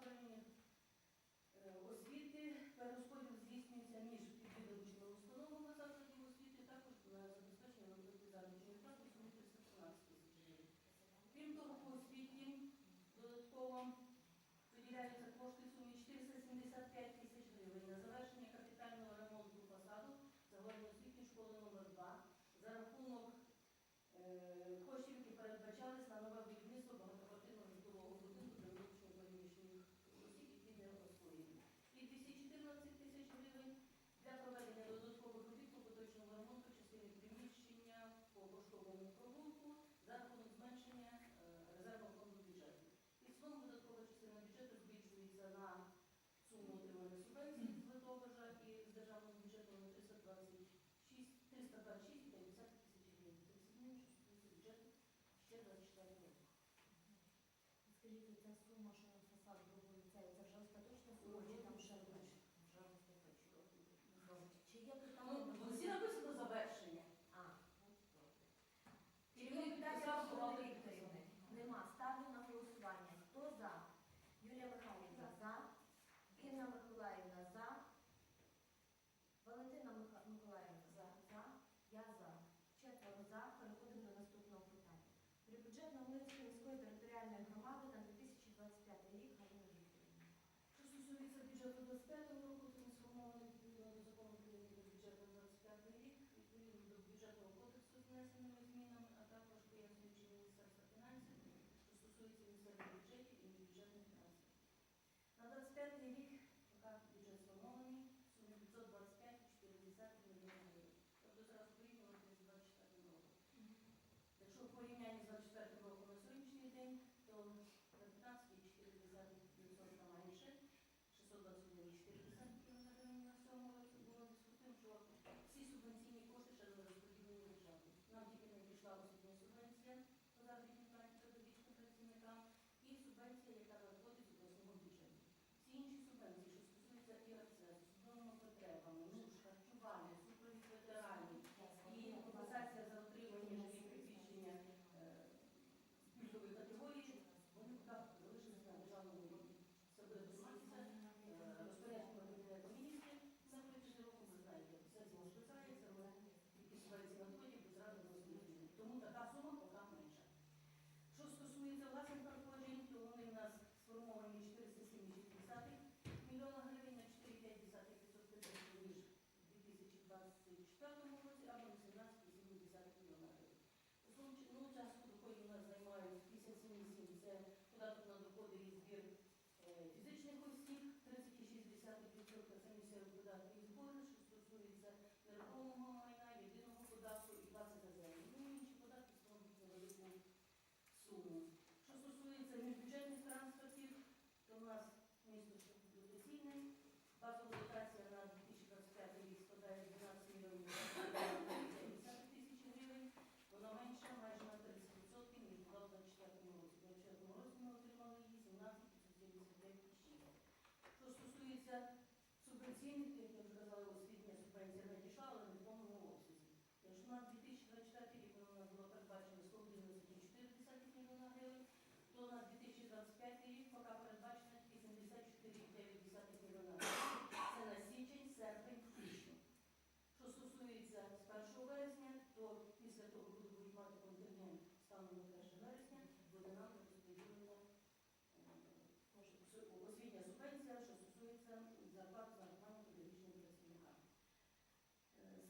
Україні. сума, що на фасад другої ліцею, це вже остаточна сума? чи forty-nine is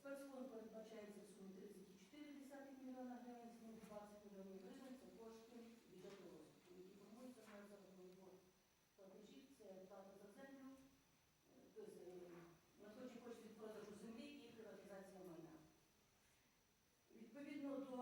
Спецфонд передбачається в сумі 34 мільйона гривень, з них 20 мільйонів гривень. Це кошти бюджету. Розвитку, які формуються на заробітку платежів, це плата за землю, е, тобто надходжі кошти від продажу землі і приватизація майна. Відповідно до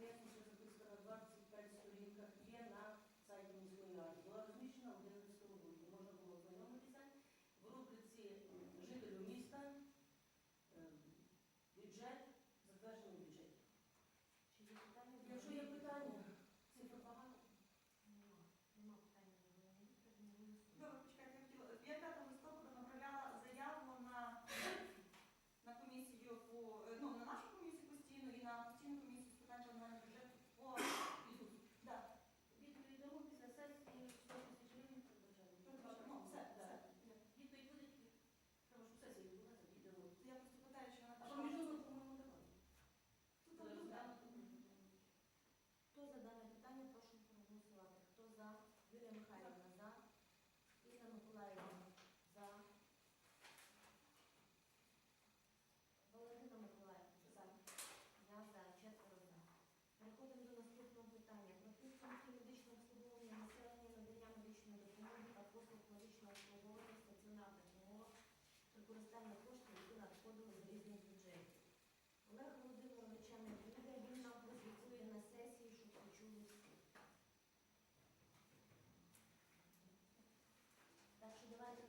네. використання коштів, які надходили з різних бюджетів. Олег Володимировича не буде, він нам прозвітує на сесії, щоб почули всі. Так що давайте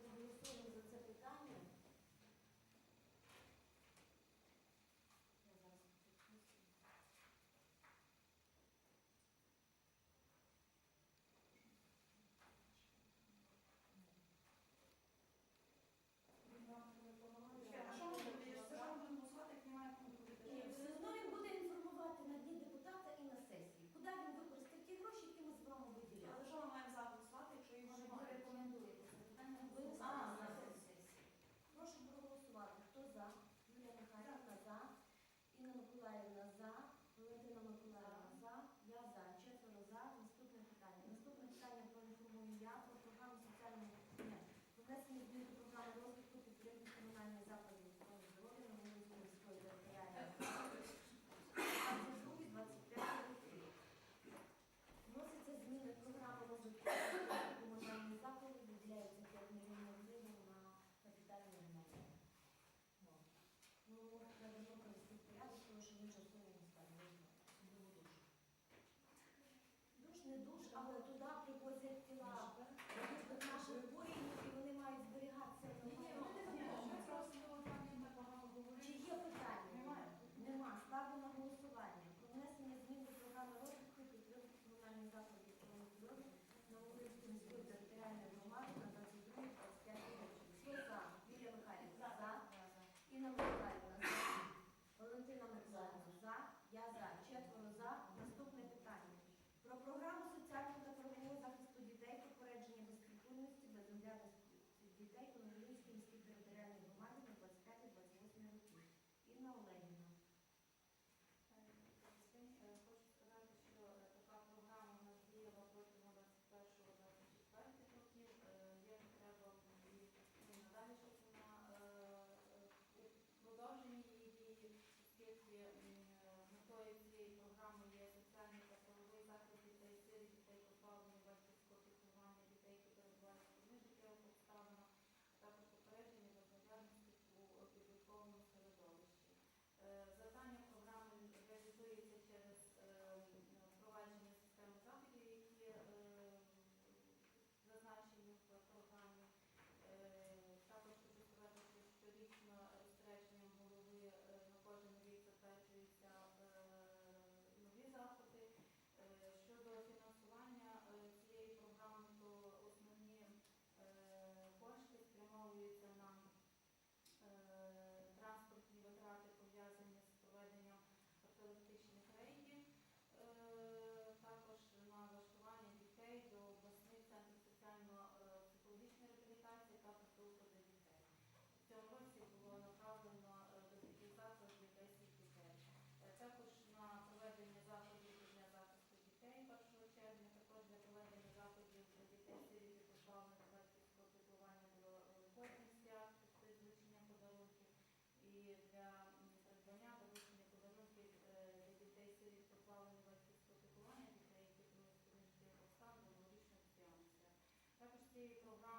цієї програми.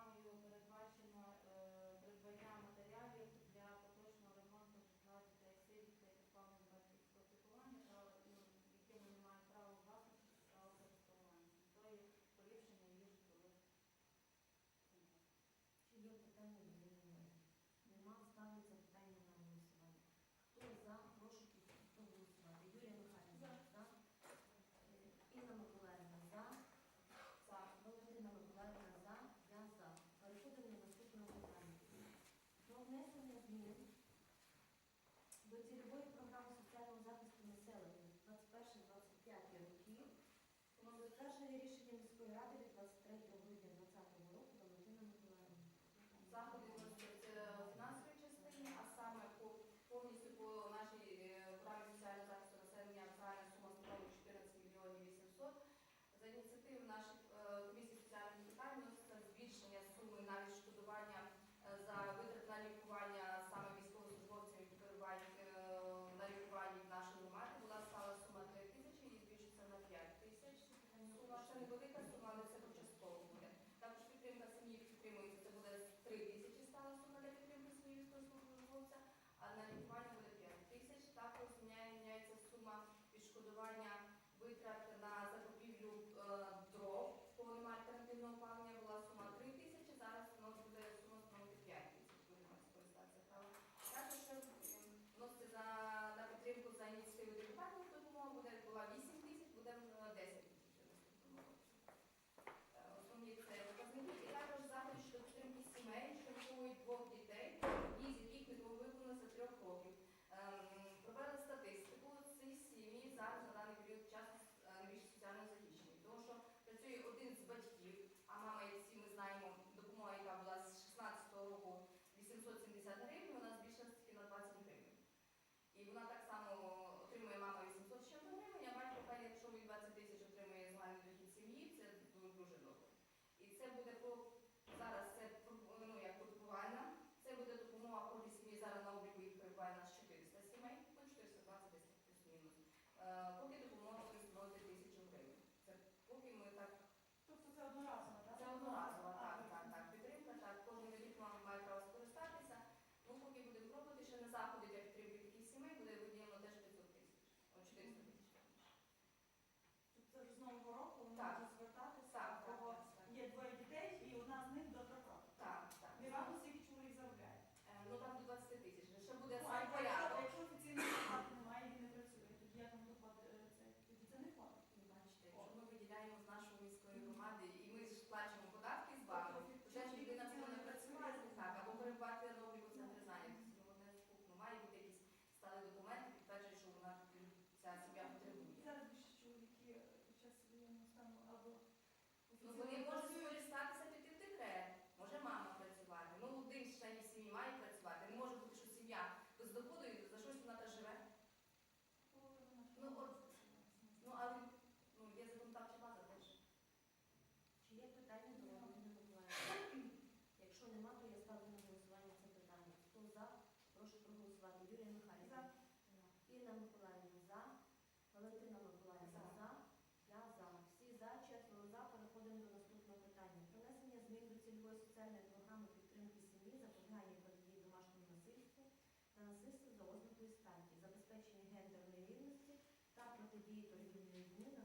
Та протидії торгівлі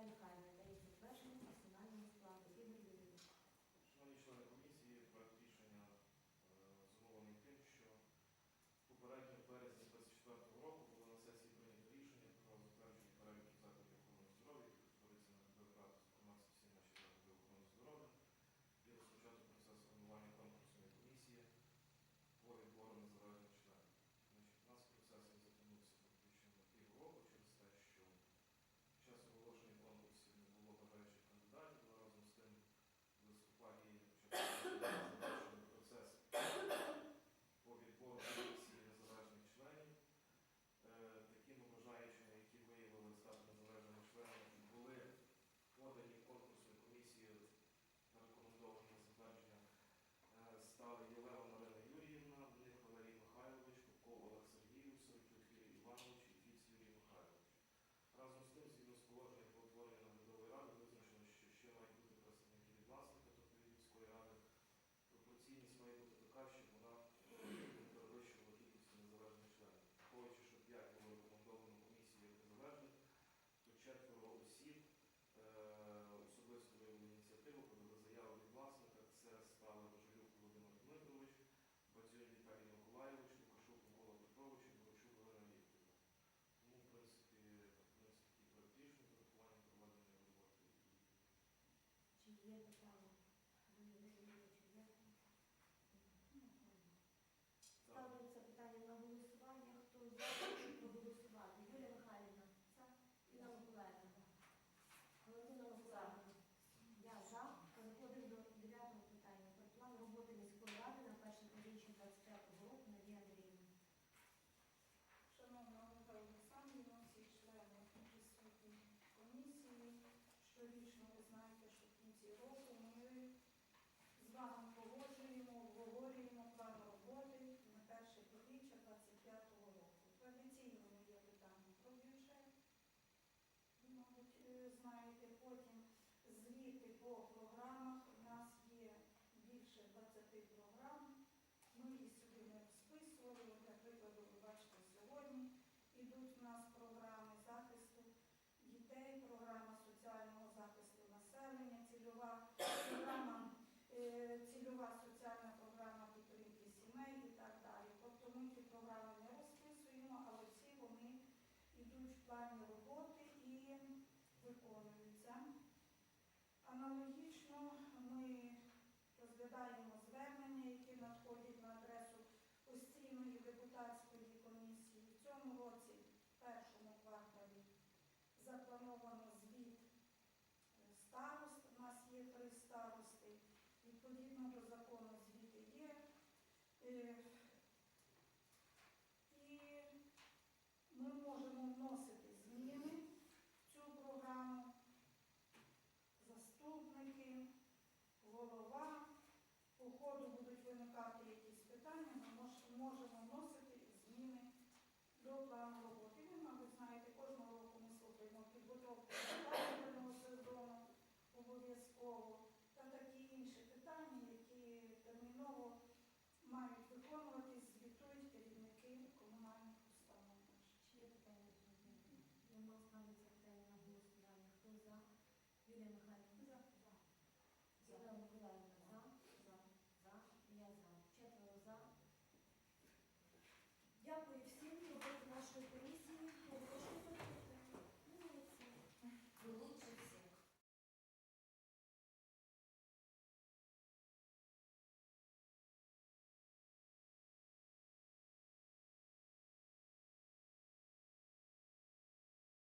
identify знаєте, потім звіти по програмах. У нас є більше 20 програм. Ми їх сюди не розписували. От, Наприклад, ви бачите, сьогодні ідуть у нас програми захисту дітей, програма соціального захисту населення, цільова програма, е, цільова соціальна програма підтримки сімей і так далі. Тобто ми ті програми не розписуємо, але всі вони йдуть в плані роботи і виконуються. Аналогічно ми розглядаємо звернення, які надходять на адресу постійної депутатської комісії. В цьому році, в першому кварталі, заплановано звіт е, старост. У нас є три старости. Відповідно до закону звіти є. Е, І ми можемо вносити зміни в цю програму. Заступники, голова. По ходу будуть виникати якісь питання, ми можемо вносити зміни до плану роботи.